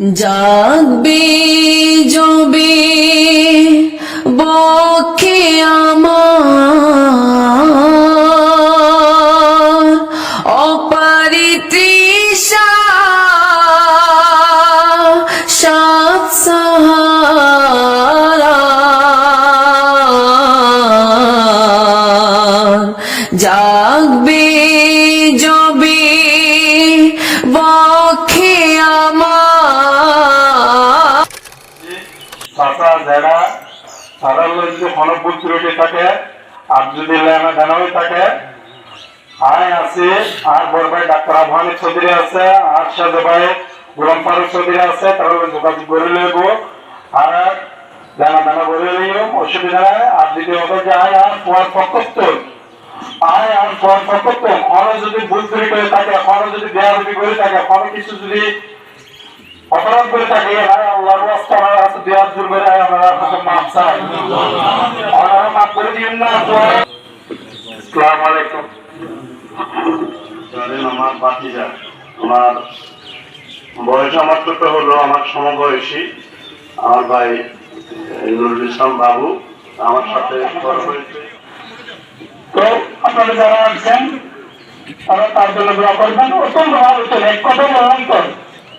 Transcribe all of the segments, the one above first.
জাগবে জবে জেরা তারা যদি ভুল থাকে, আর যদি লেনা দেনা হয়ে থাকে আয় আছে, আর বড় ডাক্তার আবহানি চৌধুরী আছে, আর সাজে ভাই গোলাম চৌধুরী আছে তারা যোগাযোগ করে লইব আর লেনা দেনা করে লইও অসুবিধা নাই। আর যদি ওদের যে আয় আর পর পকস্তর আয় আর পর পকস্তর কোনো যদি ভুল ত্রুটি করে থাকে কোনো যদি বেয়ারবি করে থাকে কোনো কিছু যদি অপরাধ করে থাকে আয় আল্লাহর মাপ চাই করে না আসসালামু আলাইকুম। আমার বাতিজা আমার বয়স আমার ছোট হলো আমার সমবয়সী। আমার ভাই নুরুল ইসলাম বাবু, আমার সাথে তো আপনারা যারা তারা তার জন্য দোয়া করবেন। অত্যন্ত ভালো ছিল এক কথা বললাম তো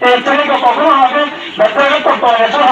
এই শ্রেণীকে কখনো আমাদের ব্যবসা করতে হয়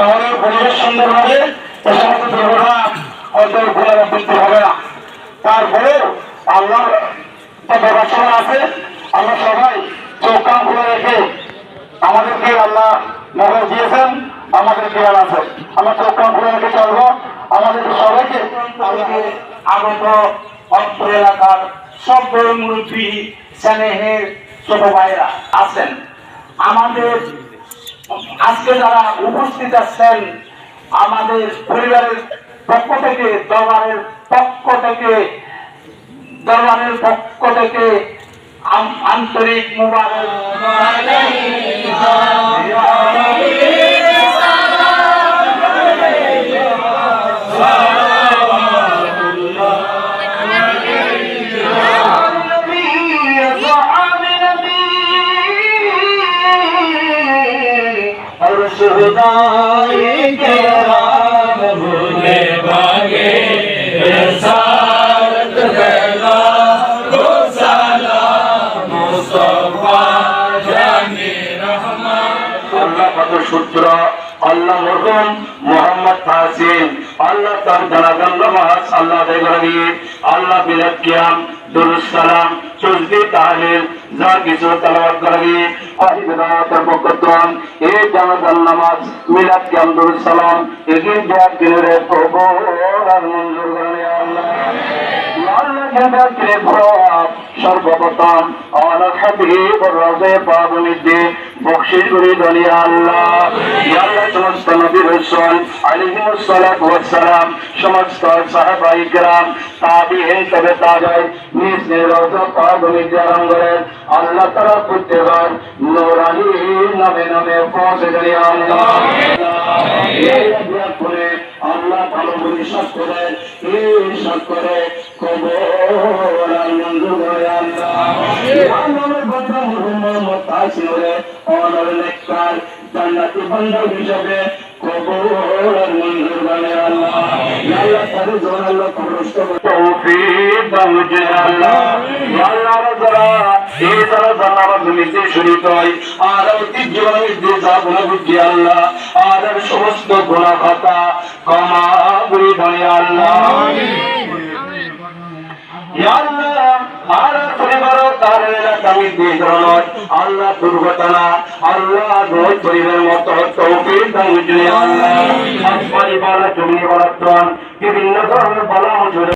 আমাদের পরিবেশ সুন্দর হবে এ সমস্ত দুর্ঘটনা হয়তো পুনরাবৃত্তি হবে না। তারপরেও আল্লাহর ব্যবস্থা আছে, আমরা সবাই চোখ কান খুলে রেখে আমাদেরকে আল্লাহ নগর দিয়েছেন, আমাদের জ্ঞান আছে। আমরা চোখ কান খুলে রেখে চলবো। আমাদের সবাইকে আগত অত্র এলাকার সব মুরব্বী, স্নেহের ছোট ভাইরা আছেন। আমাদের আজকে যারা উপস্থিত আছেন, আমাদের পরিবারের পক্ষ থেকে, দরবারের পক্ষ থেকে, দরবারের পক্ষ থেকে আন্তরিক মুবারক। সূত্র আল্লাহ মরহুম মোহাম্মদ তাহসিন আল্লাহ তার জানাজান নামাজ আল্লাহ দেবরানি আল্লাহ বিলাত কিয়াম দুরুস সালাম তাহলিল যা কিছু তেলাওয়াত করাবি মিলাদ কিয়াম সালাম। এগিয়ে দেওয়ার দিনের কবর আর মঞ্জুর করে আল্লাহ। সর্বপ্রথম। আমার হাবিব রজে পাবনিতে বকশিশ করি দলি আল্লাহ। আল্লাহ, সমস্ত নবী রাসূল আলাইহিমুস সালাতু ওয়াস সালাম সমস্ত সাহাবা ইকরাম, তাবিঈন, তবে তাবিঈন, নিজ নিজ রজে পাবনিতে আরম্ভের আল্লাহ তাআলা প্রত্যেকবার নূরানি নামে নামে পৌঁছে দলি আল্লাহ। আল্লাহ আল্লাহ অনর নেককার জান্নাতি বান্দা হিসাবে আর মঞ্জুর করে আল্লাহ। ইয়া আল্লাহ তারে জোর আল্লাহ কবরস্থ তৌফিক যে আল্লাহ। ইয়া আল্লাহ যারা এই যারা জান্নাত দুনিতে শরীক হয় আর অতীত জীবনে যে যা বুদ্ধি আল্লাহ। আর সমস্ত গুনাহ খাতা ক্ষমা করে দাও আল্লাহ। আল্লাহ দুর্ঘটনা আল্লাহ রোজ পরিবার মতো তৌফিক দান আল্লাহ। পরিবার জমি বরাত্তন বিভিন্ন ধরনের বলা